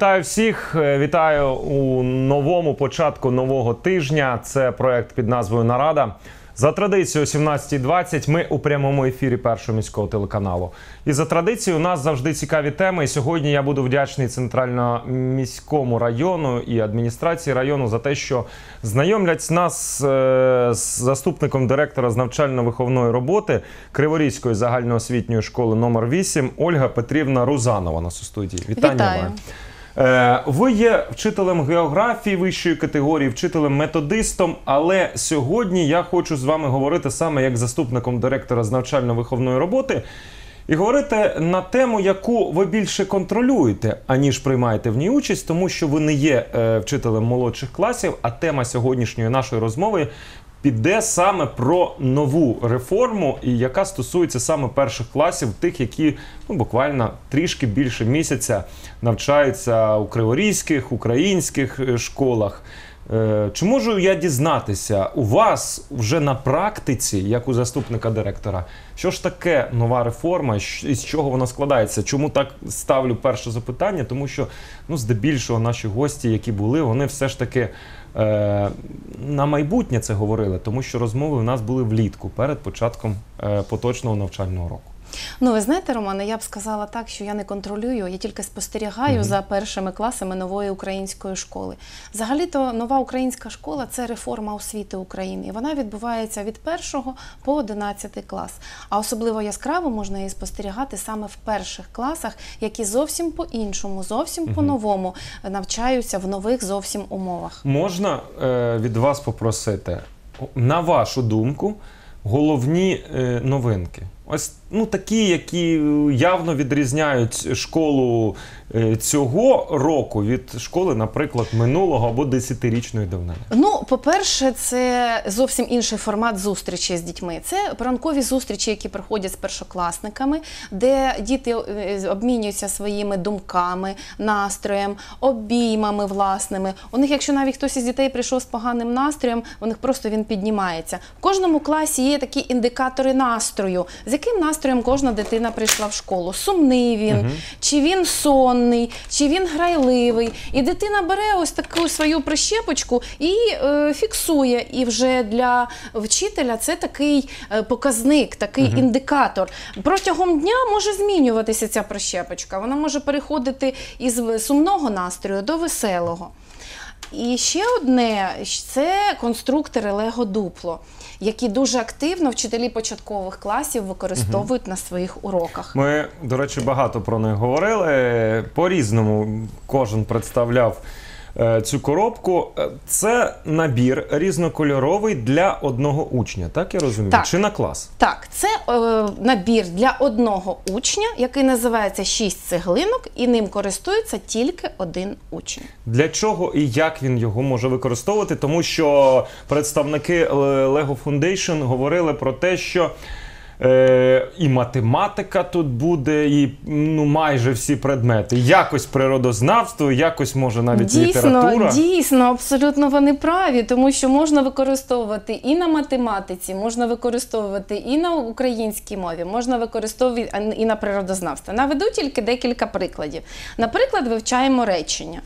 Вітаю всіх! Е, Вітаю у новому початку нового тижня. Це проект під назвою Нарада. За традицією, о 17.20 ми у прямому ефірі першого міського телеканалу. І за традицією у нас завжди цікаві теми. І сьогодні я буду вдячний центрально-міському району і адміністрації району за те, що знайомлять нас е, з заступником директора з навчально-виховної роботи Криворізької загальноосвітньої школи номер 8 Ольга Петрівна Рузанова. Нас у студії. Вітання Вітаю. вам. Е, Ви є вчителем географії вищої категорії, вчителем методистом. Але сьогодні я хочу з вами говорити саме як заступником директора з навчально-виховної роботи. І говорити на тему, яку ви більше контролюєте, аніж приймаєте в ній участь, тому що ви не є е, вчителем молодших класів. А тема сьогоднішньої нашої розмови піде саме про нову реформу, і яка стосується саме перших класів, тих, які ну буквально трішки більше місяця навчаються у криворізьких, українських е, школах. Е, Чи можу я дізнатися у вас вже на практиці, як у заступника директора, що ж таке нова реформа, щ- із чого вона складається? Чому так ставлю перше запитання? Тому що ну, здебільшого наші гості, які були, вони все ж таки на майбутнє це говорили, тому що розмови у нас були влітку перед початком е, поточного навчального року. Ну, ви знаєте, Романе, я б сказала так, що я не контролюю, я тільки спостерігаю за першими класами нової української школи. Взагалі-то нова українська школа це реформа освіти України. І вона відбувається від 1 по 11 клас. А особливо яскраво можна її спостерігати саме в перших класах, які зовсім по-іншому, зовсім по-новому навчаються в нових зовсім умовах. Можна е, від вас попросити, на вашу думку, головні е, новинки? Ось ну такі, які явно відрізняють школу е, цього року від школи, наприклад, минулого або десятирічної давнини. Ну, по-перше, це зовсім інший формат зустрічі з дітьми. Це ранкові зустрічі, які проходять з першокласниками, де діти е, обмінюються своїми думками, настроєм, обіймами власними. У них, якщо навіть хтось із дітей прийшов з поганим настроєм, у них просто він піднімається. В кожному класі є такі індикатори настрою, з яким настроєм кожна дитина прийшла в школу. Сумний він, чи він сонний, чи він грайливий. І дитина бере ось таку свою прищепочку і е, фіксує. І вже для вчителя це такий е, показник, такий індикатор. Протягом дня може змінюватися ця прищепочка. Вона може переходити із сумного настрою до веселого. І ще одне це конструктори Лего Дупло, які дуже активно вчителі початкових класів використовують на своїх уроках. Ми, до речі, багато про них говорили. По-різному кожен представляв цю коробку. Е, Це набір різнокольоровий для одного учня, так я розумію? Так. Чи на клас? Так, це е, набір для одного учня, який називається «Шість цеглинок, і ним користується тільки один учень. Для чого і як він його може використовувати? Тому що представники е, Lego Foundation говорили про те, що е, і математика тут буде, і ну, майже всі предмети. Якось природознавство, якось може навіть Дійсно, література. дійсно, абсолютно вони праві, тому що можна використовувати і на математиці, можна використовувати і на українській мові, можна використовувати і на природознавстві. Наведу тільки декілька прикладів. Наприклад, вивчаємо речення.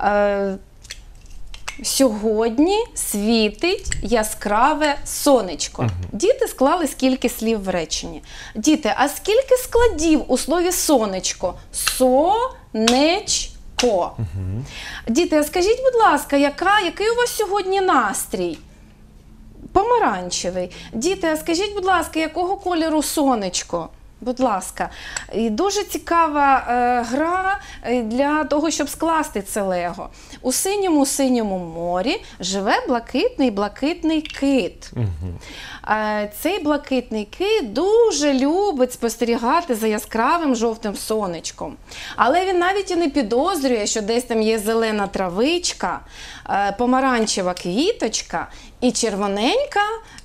Е, Сьогодні світить яскраве сонечко. Діти склали скільки слів в реченні. Діти, а скільки складів у слові сонечко? Сонечко. Діти, а скажіть, будь ласка, яка, який у вас сьогодні настрій? Помаранчевий. Діти, а скажіть, будь ласка, якого кольору сонечко? Будь ласка, і дуже цікава е, гра е, для того, щоб скласти це лего. У синьому синьому морі живе блакитний блакитний кит. Е, цей блакитний кит дуже любить спостерігати за яскравим жовтим сонечком. Але він навіть і не підозрює, що десь там є зелена травичка, е, помаранчева квіточка і червоненька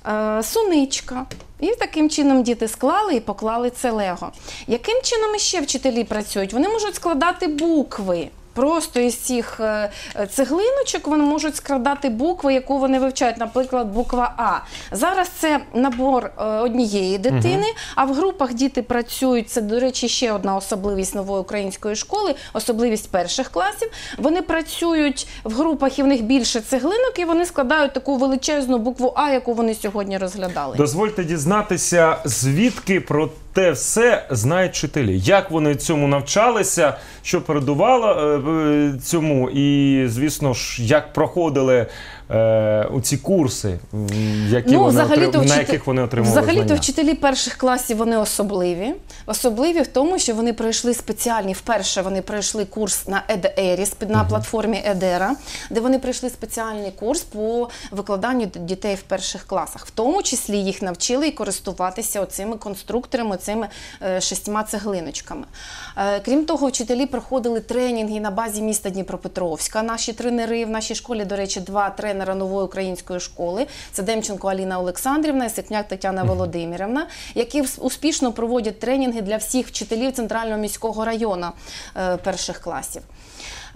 е, суничка. І таким чином діти склали і поклали це лего. Яким чином іще вчителі працюють? Вони можуть складати букви. Просто із цих е, цеглиночок вони можуть складати букви, яку вони вивчають, наприклад, буква А. Зараз це набор е, однієї дитини, а в групах діти працюють. Це, до речі, ще одна особливість нової української школи, особливість перших класів. Вони працюють в групах і в них більше цеглинок, і вони складають таку величезну букву А, яку вони сьогодні розглядали. Дозвольте дізнатися, звідки про те все знають вчителі. Як вони цьому навчалися, що передувало е, е, цьому, і, звісно ж, як проходили е, ці курси, які вони взагалі-то отрим- на яких вони отримували Взагалі-то вчителі перших класів вони особливі. Особливі в тому, що вони пройшли спеціальні, вперше вони пройшли курс на ЕДЕРІ, на платформі Едера, де вони пройшли спеціальний курс по викладанню дітей в перших класах. В тому числі їх навчили і користуватися оцими конструкторами, цими е, шістьма цеглиночками. Е, крім того, вчителі проходили тренінги на базі міста Дніпропетровська. Наші тренери в нашій школі, до речі, два тренера нової української школи. Це Демченко Аліна Олександрівна і Сикняк Тетяна Володимирівна, які успішно проводять тренінги для всіх вчителів центрального міського району е, перших класів.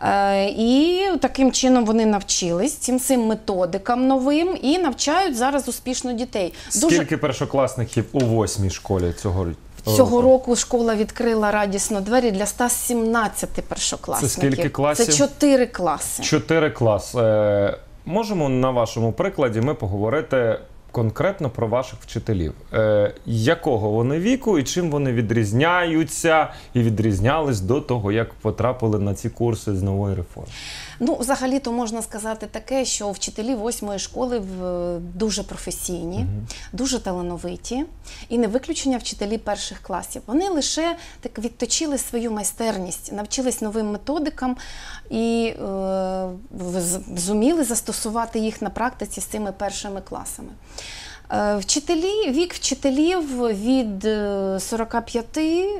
Е, І таким чином вони навчились цим цим методикам новим і навчають зараз успішно дітей. Скільки першокласників у восьмій школі цього року? Цього року школа відкрила радісно двері для 117 першокласників. Це скільки класів? Це чотири класи. Чотири клас. Можемо на вашому прикладі ми поговорити конкретно про ваших вчителів. Е, якого вони віку і чим вони відрізняються і відрізнялись до того, як потрапили на ці курси з нової реформи? Ну, взагалі-то можна сказати таке, що вчителі восьмої школи дуже професійні, дуже талановиті, і не виключення вчителі перших класів. Вони лише так відточили свою майстерність, навчились новим методикам і е, зуміли застосувати їх на практиці з цими першими класами. Е, Вчителі, вік вчителів від е, 45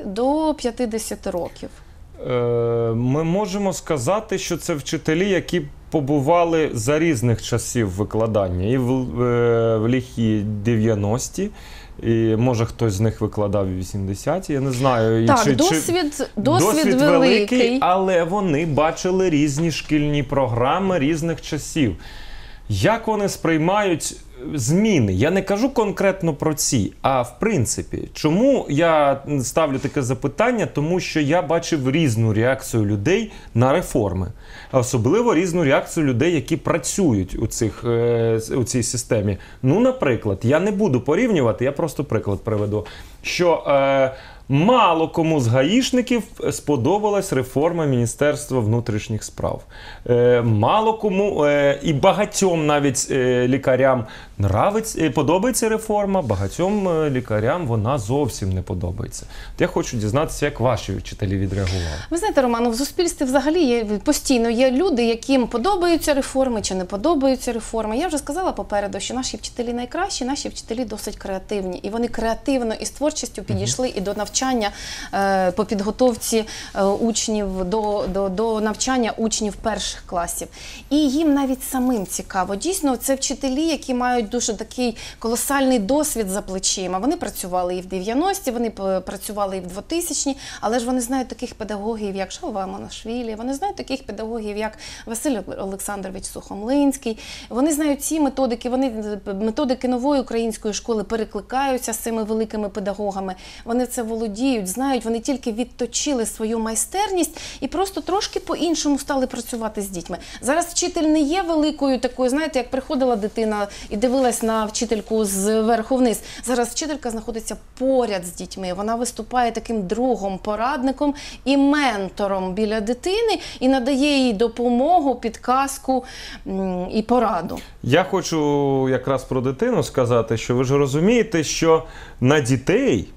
до 50 років. Е, ми можемо сказати, що це вчителі, які побували за різних часів викладання, і в, е, в ліхі 90-ті. І може хтось з них викладав і 80-ті, я не знаю. Так, чи- чи- досвід, досвід, великий. але вони бачили різні шкільні програми різних часів. Як вони сприймають зміни? Я не кажу конкретно про ці, а в принципі, чому я ставлю таке запитання? Тому що я бачив різну реакцію людей на реформи, особливо різну реакцію людей, які працюють у, цих, е, у цій системі. Ну, наприклад, я не буду порівнювати, я просто приклад приведу. Що е, Мало кому з гаїшників сподобалась реформа Міністерства внутрішніх справ. Е, мало кому е, і багатьом навіть е, лікарям нравиться, е, подобається реформа, багатьом е, лікарям вона зовсім не подобається. От я хочу дізнатися, як ваші вчителі відреагували. Ви знаєте, Романо, в суспільстві взагалі є постійно є люди, яким подобаються реформи чи не подобаються реформи. Я вже сказала попереду, що наші вчителі найкращі, наші вчителі досить креативні, і вони креативно і з творчістю підійшли і до навчання е, по підготовці е, учнів до, до, до навчання учнів перших класів. І їм навіть самим цікаво. Дійсно, це вчителі, які мають дуже такий колосальний досвід за плечима. Вони працювали і в 90-ті, вони працювали і в 2000-ні, але ж вони знають таких педагогів, як Шалва Монашвілі, вони знають таких педагогів, як Василь Олександрович Сухомлинський. Вони знають ці методики. Вони методики нової української школи перекликаються з цими великими педагогами. Вони це володіють, знають. Вони тільки відточили свою майстерність і просто трошки по-іншому стали працювати з дітьми. Зараз вчитель не є великою такою, знаєте, як приходила дитина і дивилась на вчительку зверху вниз. Зараз вчителька знаходиться поряд з дітьми. Вона виступає таким другом, порадником і ментором біля дитини і надає їй допомогу, підказку і пораду. Я хочу якраз про дитину сказати, що ви ж розумієте, що на дітей.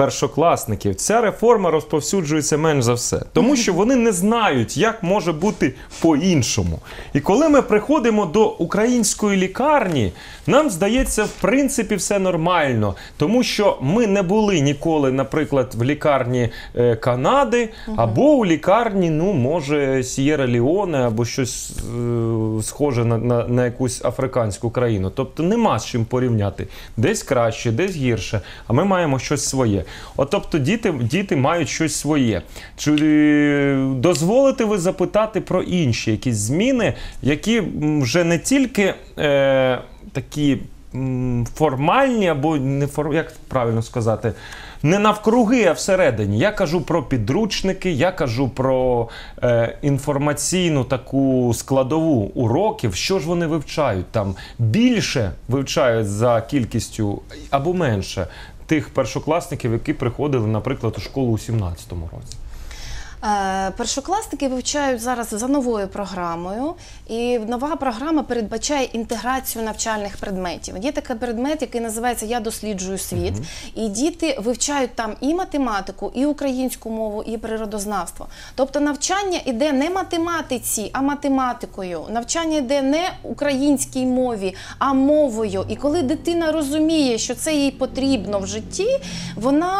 Першокласників ця реформа розповсюджується менш за все, тому що вони не знають, як може бути по-іншому. І коли ми приходимо до української лікарні, нам здається, в принципі, все нормально, тому що ми не були ніколи, наприклад, в лікарні е, Канади або у лікарні, ну, може, Сієра Ліоне або щось е, схоже на, на, на якусь африканську країну. Тобто нема з чим порівняти. Десь краще, десь гірше, а ми маємо щось своє. От тобто діти, діти мають щось своє. Чи е, дозволите ви запитати про інші якісь зміни, які вже не тільки е, такі формальні, або не фор, як правильно сказати, не навкруги, а всередині. Я кажу про підручники, я кажу про е, інформаційну таку складову уроків. Що ж вони вивчають там? Більше вивчають за кількістю або менше тих першокласників, які приходили, наприклад, у школу у 17-му році. Е, Першокласники вивчають зараз за новою програмою, і нова програма передбачає інтеграцію навчальних предметів. Є такий предмет, який називається Я досліджую світ, і діти вивчають там і математику, і українську мову, і природознавство. Тобто навчання йде не математиці, а математикою. Навчання йде не українській мові, а мовою. І коли дитина розуміє, що це їй потрібно в житті, вона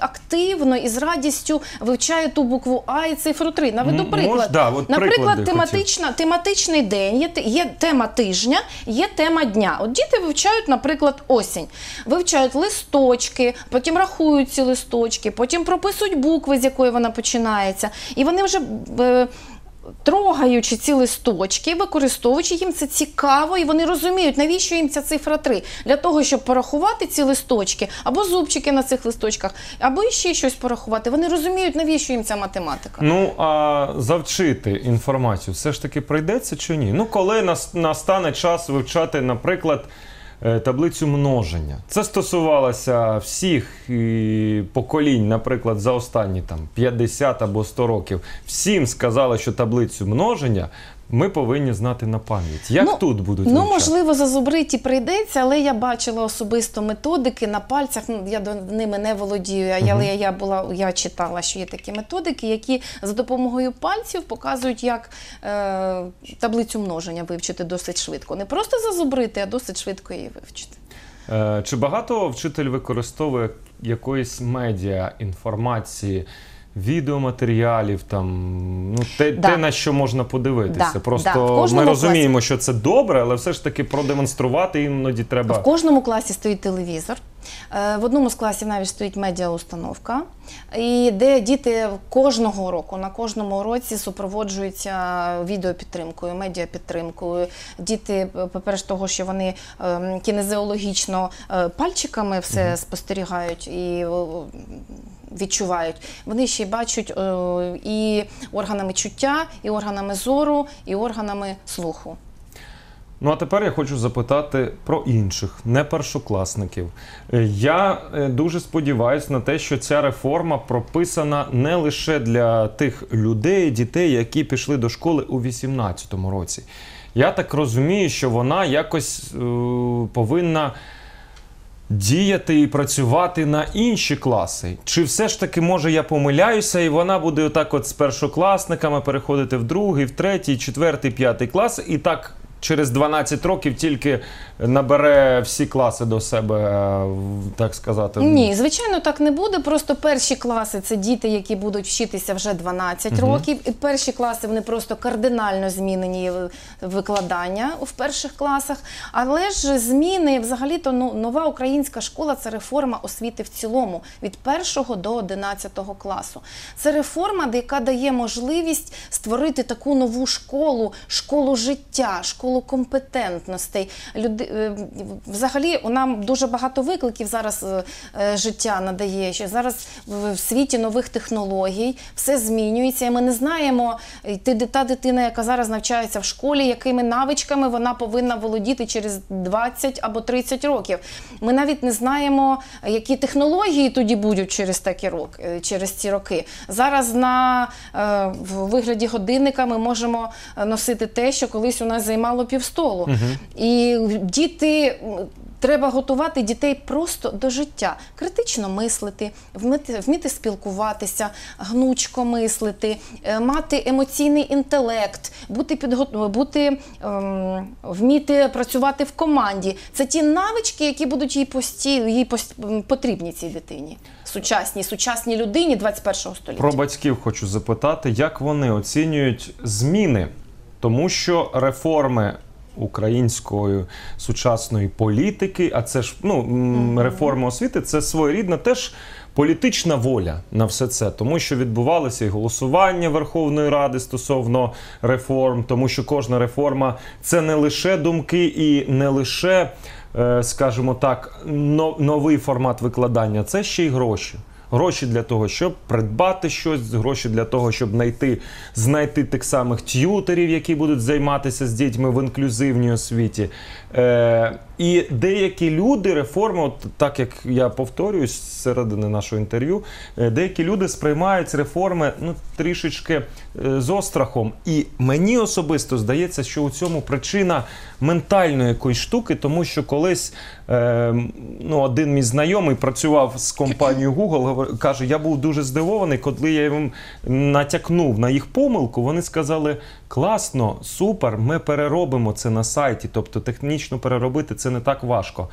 активно і з радістю вивчає ту букву А і цифру 3. Наведу приклад. мож- да, от Наприклад, тематична, тематичний день, є, є тема тижня, є тема дня. От діти вивчають, наприклад, осінь. Вивчають листочки, потім рахують ці листочки, потім прописують букви, з якої вона починається. І вони вже. е, Трогаючи ці листочки, використовуючи їм це цікаво, і вони розуміють, навіщо їм ця цифра 3? Для того, щоб порахувати ці листочки, або зубчики на цих листочках, або ще щось порахувати. Вони розуміють, навіщо їм ця математика. Ну а завчити інформацію все ж таки прийдеться чи ні? Ну, коли настане час вивчати, наприклад, таблицю множення. Це стосувалося всіх поколінь, наприклад, за останні там 50 або 100 років. Всім сказали, що таблицю множення ми повинні знати на пам'ять. Як Ну, тут будуть Ну, вивчати? можливо, за зубриті прийдеться, але я бачила особисто методики на пальцях. Ну, я до ними не володію, але я була, я читала, що є такі методики, які за допомогою пальців показують, як е, таблицю множення вивчити досить швидко. Не просто зазубрити, а досить швидко її вивчити. Е, Чи багато вчитель використовує якоїсь медіа інформації, відеоматеріалів, там ну те, Да. те на що можна подивитися? Да, Просто да. Ми розуміємо, що це добре, але все ж таки продемонструвати іноді треба. В кожному класі стоїть телевізор. Е, В одному з класів навіть стоїть медіаустановка, і де діти кожного року на кожному уроці супроводжуються відеопідтримкою, медіапідтримкою. Діти, по-перше, того, що вони ем, кінезеологічно е, пальчиками все спостерігають і відчувають. Вони ще й бачать е, і органами чуття, і органами зору, і органами слуху. Ну а тепер я хочу запитати про інших, не першокласників. Е, Я е, дуже сподіваюся на те, що ця реформа прописана не лише для тих людей, дітей, які пішли до школи у 2018 році. Я так розумію, що вона якось е, повинна. Діяти і працювати на інші класи. Чи все ж таки може я помиляюся, і вона буде отак, от з першокласниками переходити в другий, в третій, четвертий, п'ятий клас, і так через 12 років тільки набере всі класи до себе, е, так сказати. Ні, звичайно, так не буде. Просто перші класи це діти, які будуть вчитися вже 12 років. І перші класи вони просто кардинально змінені викладання в перших класах. Але ж зміни, взагалі-то ну, нова українська школа це реформа освіти в цілому від 1 до 11 класу. Це реформа, яка дає можливість створити таку нову школу, школу життя, школу компетентностей. Люди, е, взагалі, нам дуже багато викликів зараз е, е, життя надає. Що зараз в світі нових технологій все змінюється, і ми не знаємо, та дитина, яка зараз навчається в школі, якими навичками вона повинна володіти через 20 або 30 років. Ми навіть не знаємо, які технології тоді будуть через такі роки, через ці роки. Зараз на в вигляді годинника ми можемо носити те, що колись у нас займало півстолу. І діти. Треба готувати дітей просто до життя, критично мислити, вміти, вміти спілкуватися, гнучко мислити, е, мати емоційний інтелект, бути підго... бути ем, вміти працювати в команді. Це ті навички, які будуть їй пості... їй пос- м, потрібні цій дитині, сучасній, сучасній людині 21 століття. Про батьків хочу запитати, як вони оцінюють зміни, тому що реформи української сучасної політики. А це ж ну реформа освіти, це своєрідна теж. Політична воля на все це, тому що відбувалося і голосування Верховної Ради стосовно реформ, тому що кожна реформа це не лише думки і не лише, е, скажімо так, но- новий формат викладання, це ще й гроші. Гроші для того, щоб придбати щось, гроші для того, щоб знайти, знайти тих самих т'ютерів, які будуть займатися з дітьми в інклюзивній освіті. Е, і деякі люди реформи, от так як я повторююсь з середини нашого інтерв'ю, е, деякі люди сприймають реформи ну, трішечки е, з острахом. І мені особисто здається, що у цьому причина ментальної якоїсь штуки, тому що колись е, ну, один мій знайомий працював з компанією Google, каже, я був дуже здивований, коли я їм натякнув на їх помилку, вони сказали: класно, супер, ми переробимо це на сайті. Тобто технічно переробити це не так важко.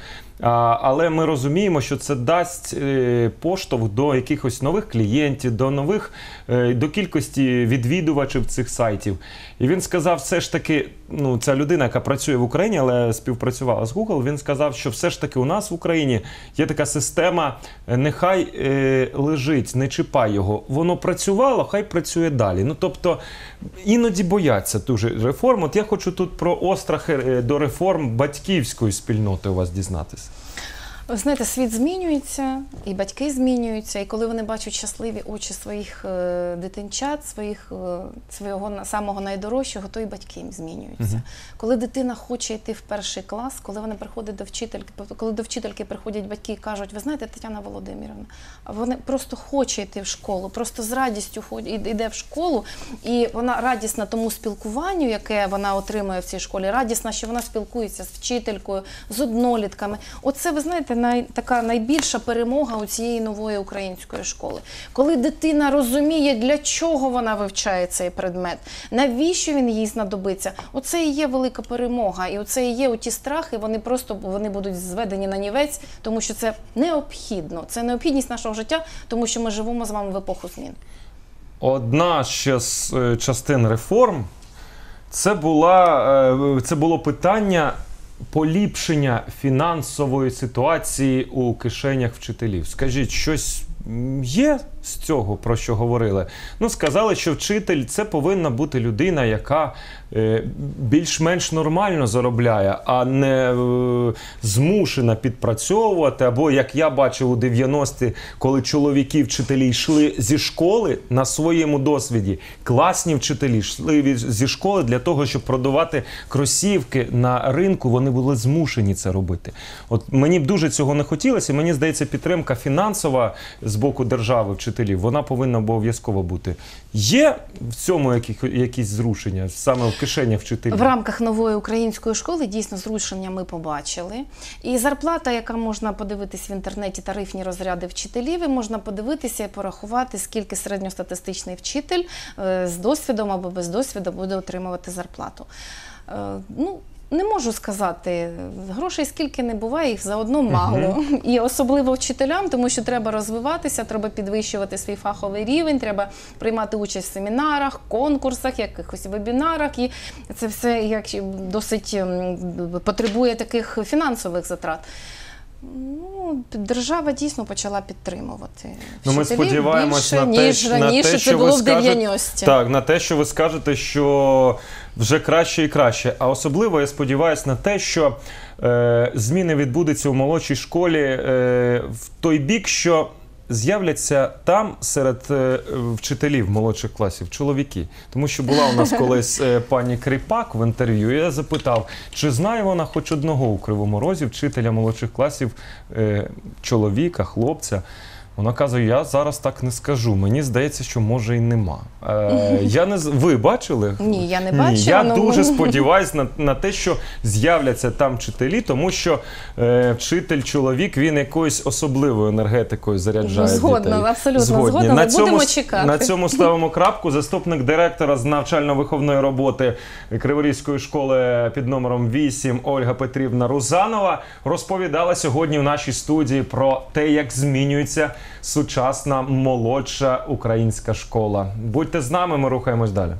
Але ми розуміємо, що це дасть е, поштовх до якихось нових клієнтів, до нових е, до кількості відвідувачів цих сайтів. І він сказав, все ж таки, ну ця людина, яка працює в Україні, але співпрацювала з Google, він сказав, що все ж таки у нас в Україні є така система, е, нехай е, лежить, не чіпай його. Воно працювало, хай працює далі. Ну тобто іноді бояться дуже реформ. От я хочу тут про острахи е, до реформ батьківської спільноти у вас дізнатися. Ви знаєте, світ змінюється, і батьки змінюються. І коли вони бачать щасливі очі своїх е, дитинчат, своїх е, свого самого найдорожчого, то і батьки їм змінюються. Коли дитина хоче йти в перший клас, коли вона приходить до вчительки, коли до вчительки приходять батьки і кажуть, ви знаєте, Тетяна Володимирівна, а вони просто хоче йти в школу, просто з радістю йде в школу, і вона радісна тому спілкуванню, яке вона отримує в цій школі, радісна, що вона спілкується з вчителькою, з однолітками. Оце, ви знаєте, най, така найбільша перемога у цієї нової української школи. Коли дитина розуміє, для чого вона вивчає цей предмет, навіщо він їй знадобиться, оце і є велика перемога. І оце і є у ті страхи, вони просто вони будуть зведені на нівець, тому що це необхідно. Це необхідність нашого життя, тому що ми живемо з вами в епоху змін. Одна ще з е, частин реформ це, була, е, це було питання поліпшення фінансової ситуації у кишенях вчителів. Скажіть, щось є з цього, про що говорили? Ну, сказали, що вчитель це повинна бути людина, яка е, більш-менш нормально заробляє, а не е, змушена підпрацьовувати. Або як я бачив у 90-ті, коли чоловіки вчителі йшли зі школи на своєму досвіді, класні вчителі йшли зі школи для того, щоб продавати кросівки на ринку. Вони були змушені це робити. От мені б дуже цього не хотілося. і Мені здається, підтримка фінансова з боку держави вчителів вона повинна обов'язково бути. Є в цьому якісь зрушення саме в кишенях вчителів? В рамках нової української школи дійсно зрушення ми побачили. І зарплата, яка можна подивитись в інтернеті, тарифні розряди вчителів, і можна подивитися і порахувати, скільки середньостатистичний вчитель е, з досвідом або без досвіду буде отримувати зарплату. Е, Ну, не можу сказати, грошей скільки не буває, їх заодно мало. І особливо вчителям, тому що треба розвиватися, треба підвищувати свій фаховий рівень, треба приймати участь в семінарах, конкурсах, якихось вебінарах. І це все як досить ем, потребує таких фінансових затрат. Ну, держава дійсно почала підтримувати. Ну, ми вчителів сподіваємось більше, на те, ніж на раніше те, це що було в скажете. 90-ті. Так, на те, що ви скажете, що вже краще і краще. А особливо я сподіваюся на те, що е, зміни відбудуться у молодшій школі е, в той бік, що. З'являться там серед е, вчителів молодших класів чоловіки, тому що була у нас колись е, пані Кріпак в інтерв'ю. і Я запитав, чи знає вона хоч одного у кривому розі вчителя молодших класів е, чоловіка, хлопця. Вона каже: я зараз так не скажу. Мені здається, що може і нема. Е, я не з- ви бачили? Ні, я не Ні, бачила, я ну, дуже сподіваюся на, на те, що з'являться там вчителі, тому що е, вчитель чоловік він якоюсь особливою енергетикою заряджає. Згодна, дітей. абсолютно згодна, На цьому, будемо с- чекати. На цьому ставимо крапку. Заступник директора з навчально-виховної роботи Криворізької школи під номером 8 Ольга Петрівна Рузанова розповідала сьогодні в нашій студії про те, як змінюється сучасна молодша українська школа. Будьте з нами, ми рухаємось далі.